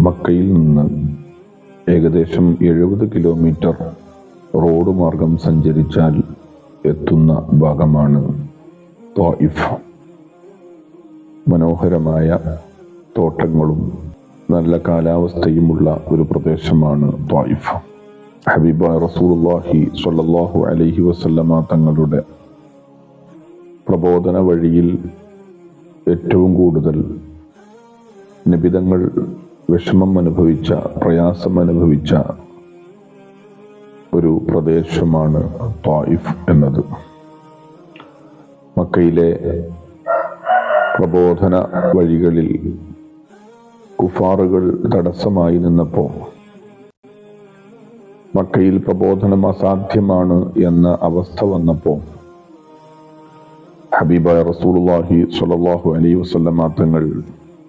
മക്കയിൽ നിന്ന് ഏകദേശം എഴുപത് കിലോമീറ്റർ റോഡ് മാർഗം സഞ്ചരിച്ചാൽ എത്തുന്ന ഭാഗമാണ് തോയിഫ് മനോഹരമായ തോട്ടങ്ങളും നല്ല കാലാവസ്ഥയുമുള്ള ഒരു പ്രദേശമാണ് തോയിഫ് ഹബീബ റസൂലുള്ളാഹി സ്വല്ലല്ലാഹു അലഹി വസല്ലമ തങ്ങളുടെ പ്രബോധന വഴിയിൽ ഏറ്റവും കൂടുതൽ നിബിതങ്ങൾ വിഷമം അനുഭവിച്ച പ്രയാസം അനുഭവിച്ച ഒരു പ്രദേശമാണ് തായിഫ് എന്നത്. മക്കയിലെ പ്രബോധന വഴികളിൽ കുഫാറുകൾ തടസ്സമായി നിന്നപ്പോൾ മക്കയിൽ പ്രബോധനം അസാധ്യമാണ് എന്ന അവസ്ഥ വന്നപ്പോൾ ഹബീബായ റസൂലുള്ളാഹി സ്വല്ലല്ലാഹു അലൈഹി വസല്ലമ തങ്ങൾ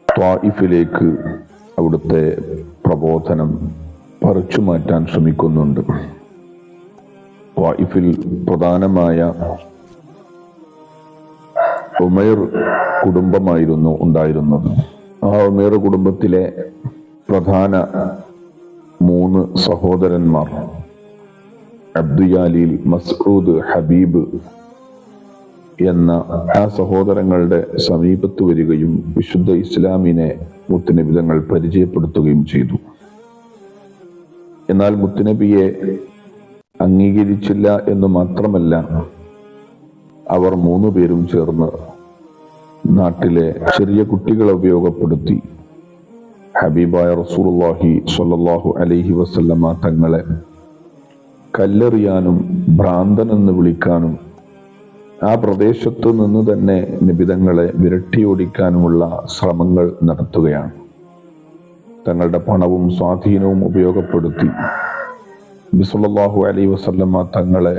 ത്വായിഫിലേക്ക് അവിടുത്തെ പ്രബോധനം പറിച്ചു മാറ്റാൻ ശ്രമിക്കുന്നുണ്ട്. വായിഫിൽ പ്രധാനമായ ഉമേർ കുടുംബമായിരുന്നു ഉണ്ടായിരുന്നത്. ആ ഉമേർ കുടുംബത്തിലെ പ്രധാന മൂന്ന് സഹോദരന്മാർ അബ്ദുയാലിൽ മസ്ഊദ് ഹബീബ് എന്ന ആ സഹോദരങ്ങളുടെ സമീപത്ത് വരികയും വിശുദ്ധ ഇസ്ലാമിനെ മുത്തുനബിതങ്ങൾ പരിചയപ്പെടുത്തുകയും ചെയ്തു. എന്നാൽ മുത്തുനബിയെ അംഗീകരിച്ചില്ല എന്ന് മാത്രമല്ല അവർ മൂന്നു പേരും ചേർന്ന് നാട്ടിലെ ചെറിയ കുട്ടികളെ ഉപയോഗപ്പെടുത്തി. ഹബീബായ റസൂലുള്ളാഹി സ്വല്ലല്ലാഹു അലൈഹി വസല്ലമ തങ്ങളെ കല്ലെറിയാനും ഭ്രാന്തനെന്ന് വിളിക്കാനും ആ പ്രദേശത്തു നിന്ന് തന്നെ നിബിതങ്ങളെ വിരട്ടിയോടിക്കാനുമുള്ള ശ്രമങ്ങൾ നടത്തുകയാണ്. തങ്ങളുടെ പണവും സ്വാധീനവും ഉപയോഗപ്പെടുത്തി ബിസുല്ലാഹു അലൈ വസല്ലമ്മ തങ്ങളെ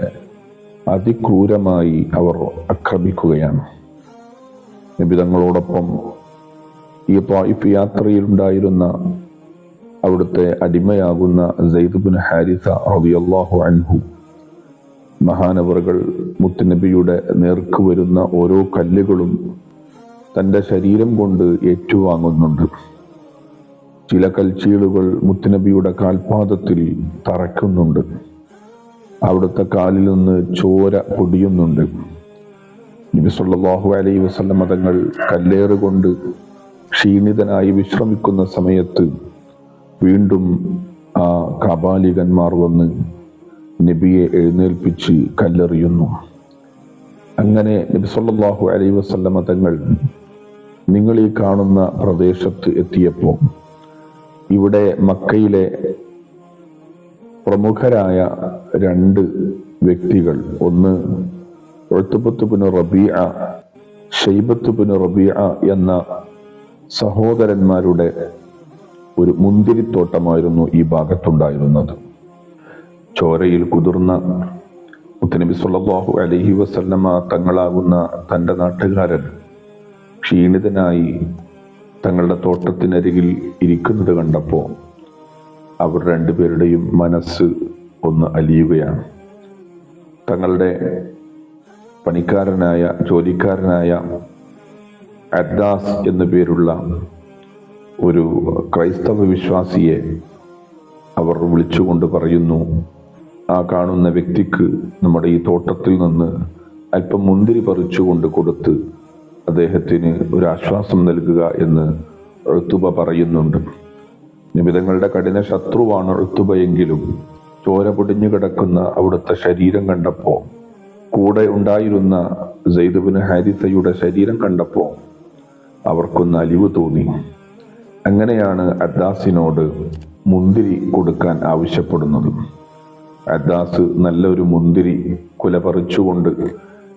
അതിക്രൂരമായി അവർ ആക്രമിക്കുകയാണ്. നിബിതങ്ങളോടൊപ്പം ഈ ത്വായിഫ് യാത്രയിലുണ്ടായിരുന്ന അവിടുത്തെ അടിമയാകുന്ന സെയ്ദുബിൻ ഹാരിസ റളിയല്ലാഹു അൻഹു മഹാനവറുകൾ മുത്തുനബിയുടെ നേർക്ക് വരുന്ന ഓരോ കല്ലുകളും തന്റെ ശരീരം കൊണ്ട് ഏറ്റുവാങ്ങുന്നുണ്ട്. ചില കൽച്ചീളുകൾ മുത്തുനബിയുടെ കാൽപാദത്തിൽ തറയ്ക്കുന്നുണ്ട്. അവിടുത്തെ കാലിൽ നിന്ന് ചോര പൊടിയുന്നുണ്ട്. നബി അലൈ വസല്ലം മതങ്ങൾ കല്ലേറ് കൊണ്ട് ക്ഷീണിതനായി വിശ്രമിക്കുന്ന സമയത്ത് വീണ്ടും ആ കാബാലികന്മാർ വന്ന് നബിയെ എഴുന്നേൽപ്പിച്ച് കല്ലെറിയുന്നു. അങ്ങനെ നബി സല്ലല്ലാഹു അലൈഹി വസല്ലമ തങ്ങൾ നിങ്ങൾ ഈ കാണുന്ന പ്രദേശത്ത് എത്തിയപ്പോൾ ഇവിടെ മക്കയിലെ പ്രമുഖരായ രണ്ട് വ്യക്തികൾ ഒന്ന് ഒഴുത്തുപത്ത് പിന്നെ റബിയ ഷെയ്ബത്ത് പിന്നെ റബിയ എന്ന സഹോദരന്മാരുടെ ഒരു മുന്തിരിത്തോട്ടമായിരുന്നു ഈ ഭാഗത്തുണ്ടായിരുന്നത്. ചോരയിൽ കുതിർന്ന മുത്തനബി സുല്ലാഹു അലഹി വസല്ലമ തങ്ങളാകുന്ന തന്റെ നാട്ടുകാരൻ ക്ഷീണിതനായി തങ്ങളുടെ തോട്ടത്തിനരികിൽ ഇരിക്കുന്നത് കണ്ടപ്പോൾ അവർ രണ്ടുപേരുടെയും മനസ്സ് ഒന്ന് അലിയുകയാണ്. തങ്ങളുടെ പണിക്കാരനായ ജോലിക്കാരനായ അദ്ദാസ് എന്നു പേരുള്ള ഒരു ക്രൈസ്തവ വിശ്വാസിയെ അവർ വിളിച്ചുകൊണ്ട് പറയുന്നു ആ കാണുന്ന വ്യക്തിക്ക് നമ്മുടെ ഈ തോട്ടത്തിൽ നിന്ന് അല്പം മുന്തിരി പറിച്ചുകൊണ്ട് കൊടുത്ത് അദ്ദേഹത്തിന് ഒരു ആശ്വാസം നൽകുക എന്ന് ഋത്തുബ പറയുന്നുണ്ട്. നിമിതങ്ങളുടെ കഠിന ശത്രുവാണ് ഋത്തുബയെങ്കിലും ചോര പൊടിഞ്ഞു കിടക്കുന്ന അവിടുത്തെ ശരീരം കണ്ടപ്പോൾ കൂടെ ഉണ്ടായിരുന്ന സെയ്ദുബിന് ഹാരിസയുടെ ശരീരം കണ്ടപ്പോൾ അവർക്കൊന്ന് അലിവ് തോന്നി. അങ്ങനെയാണ് അദ്ദാസിനോട് മുന്തിരി കൊടുക്കാൻ ആവശ്യപ്പെടുന്നത്. അദ്ദാസ് നല്ലൊരു മുന്തിരി കുല പറിച്ചുകൊണ്ട്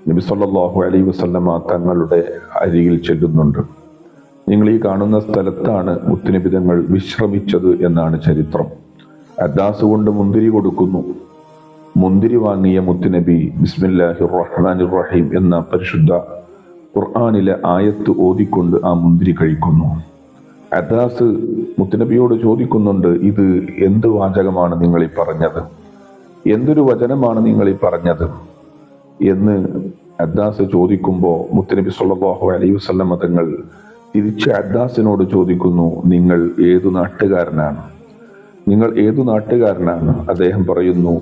നബി സല്ലാഹു അലൈ വസല്ലമ തങ്ങളുടെ അരികിൽ ചെല്ലുന്നുണ്ട്. നിങ്ങൾ ഈ കാണുന്ന സ്ഥലത്താണ് മുത്തുനബി തങ്ങൾ വിശ്രമിച്ചത് എന്നാണ് ചരിത്രം. അദാസ് കൊണ്ട് മുന്തിരി കൊടുക്കുന്നു. മുന്തിരി വാങ്ങിയ മുത്തുനബി ബിസ്മില്ലാഹി റഹ്മാൻ റഹീം എന്ന പരിശുദ്ധ ഖുർആാനിലെ ആയത്ത് ഓതിക്കൊണ്ട് ആ മുന്തിരി കഴിക്കുന്നു. അദ്ദാസ് മുത്തുനബിയോട് ചോദിക്കുന്നുണ്ട് ഇത് എന്ത് വാചകമാണ് നിങ്ങൾ ഈ പറഞ്ഞത്? എന്തൊരു വചനമാണ് നിങ്ങൾ ഈ പറഞ്ഞത്? എന്ന് അദ്ദാസ് ചോദിക്കുമ്പോൾ മുത്തനബി സല്ലല്ലാഹു അലൈഹി വസല്ലമ തങ്ങൾ തിരിച്ച് അദ്ദാസിനോട് ചോദിക്കുന്നു നിങ്ങൾ ഏതു നാട്ടുകാരനാണ്? നിങ്ങൾ ഏതു നാട്ടുകാരനാണ്? അദ്ദേഹം പറയുന്നു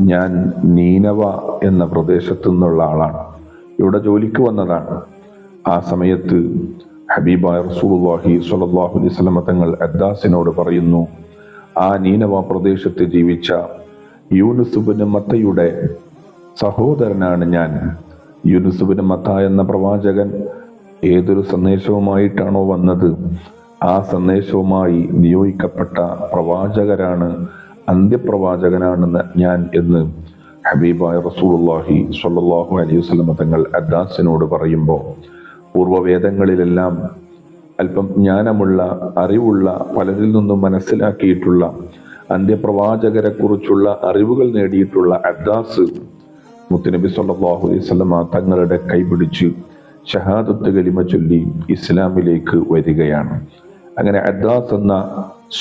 ഞാൻ നീനവ എന്ന പ്രദേശത്തു നിന്നുള്ള ആളാണ്. ഇവിടെ ജോലിക്ക് വന്നതാണ്. ആ സമയത്ത് ഹബീബായ റസൂലുള്ളാഹി സ്വല്ലല്ലാഹു അലൈഹി വസല്ലം തങ്ങൾ അദ്ദാസിനോട് പറയുന്നു ആ നീനവ പ്രദേശത്ത് ജീവിച്ച യൂനുസുബിന് മത്തയുടെ സഹോദരനാണ് ഞാൻ. യൂനുസുബിന് മത്ത എന്ന പ്രവാചകൻ ഏതൊരു സന്ദേശവുമായിട്ടാണോ വന്നത്? ആ സന്ദേശവുമായി നിയോഗിക്കപ്പെട്ട പ്രവാചകരാണ് അന്ത്യപ്രവാചകനാണെന്ന് ഞാൻ എന്ന് ഹബീബായ റസൂലുള്ളാഹി സ്വല്ലല്ലാഹു അലൈഹി വസല്ലം തങ്ങൾ അദ്ദാസിനോട് പറയുമ്പോൾ പൂർവവേദങ്ങളിലെല്ലാം അല്പം ജ്ഞാനമുള്ള അറിവുള്ള പലരിൽ നിന്നും മനസ്സിലാക്കിയിട്ടുള്ള അന്ത്യപ്രവാചകരെ കുറിച്ചുള്ള അറിവുകൾ നേടിയിട്ടുള്ള അദ്ദാസ് മുത്തുനബി സല്ലാഹു അലൈഹി വസല്ലമ തങ്ങളുടെ കൈപിടിച്ച് ഷഹാദത്ത് കലിമ ചൊല്ലി ഇസ്ലാമിലേക്ക് വരികയാണ്. അങ്ങനെ അദ്ദാസ് എന്ന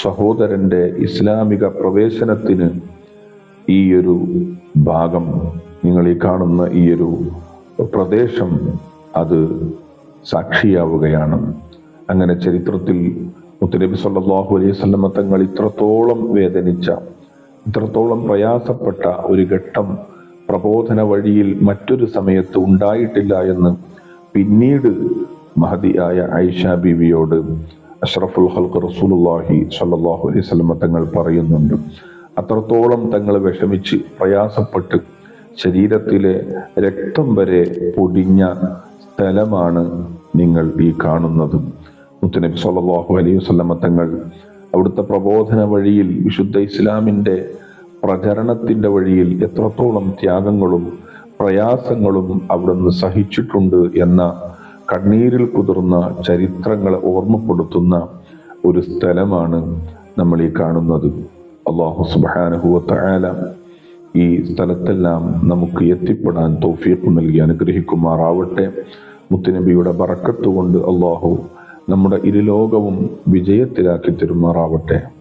സഹോദരന്റെ ഇസ്ലാമിക പ്രവേശനത്തിന് ഈ ഒരു ഭാഗം നിങ്ങൾ ഈ കാണുന്ന ഈ ഒരു പ്രദേശം അത് സാക്ഷിയാവുകയാണ്. അങ്ങനെ ചരിത്രത്തിൽ മുത്തനബി സല്ലാഹു അലൈഹി വസല്ലമ തങ്ങൾ ഇത്രത്തോളം വേദനിച്ച ഇത്രത്തോളം പ്രയാസപ്പെട്ട ഒരു ഘട്ടം പ്രബോധന വഴിയിൽ മറ്റൊരു സമയത്ത് ഉണ്ടായിട്ടില്ല എന്ന് പിന്നീട് മഹതിയായ ഐഷ ബീവിയോട് അഷ്റഫുൽ ഹൽക്ക് റസൂലുള്ളാഹി സല്ലാഹു അലൈഹി വസല്ലമ തങ്ങൾ പറയുന്നുണ്ട്. അത്രത്തോളം തങ്ങൾ വിഷമിച്ച് പ്രയാസപ്പെട്ട് ശരീരത്തിലെ രക്തം വരെ പൊടിഞ്ഞ സ്ഥലമാണ് നിങ്ങൾ ഈ കാണുന്നത്. മുത്തനബി സല്ലല്ലാഹു അലൈഹി വസല്ലമ തങ്ങൾ അവിടുത്തെ പ്രബോധന വഴിയിൽ വിശുദ്ധ ഇസ്ലാമിന്റെ പ്രചരണത്തിന്റെ വഴിയിൽ എത്രത്തോളം ത്യാഗങ്ങളും പ്രയാസങ്ങളും അവിടുന്ന് സഹിച്ചിട്ടുണ്ട് എന്ന കണ്ണീരിൽ കുതിർന്ന ചരിത്രങ്ങളെ ഓർമ്മപ്പെടുത്തുന്ന ഒരു സ്ഥലമാണ് നമ്മൾ ഈ കാണുന്നത്. അള്ളാഹു സുബാനുഹുവല ഈ സ്ഥലത്തെല്ലാം നമുക്ക് എത്തിപ്പെടാൻ തൗഫീഖ് നൽകി അനുഗ്രഹിക്കുമാറാവട്ടെ. മുത്തുനബിയുടെ ബറക്കത്ത് കൊണ്ട് അള്ളാഹു നമ്മുടെ ഇരുലോകവും വിജയത്തിലാക്കി തരുമാറാവട്ടെ.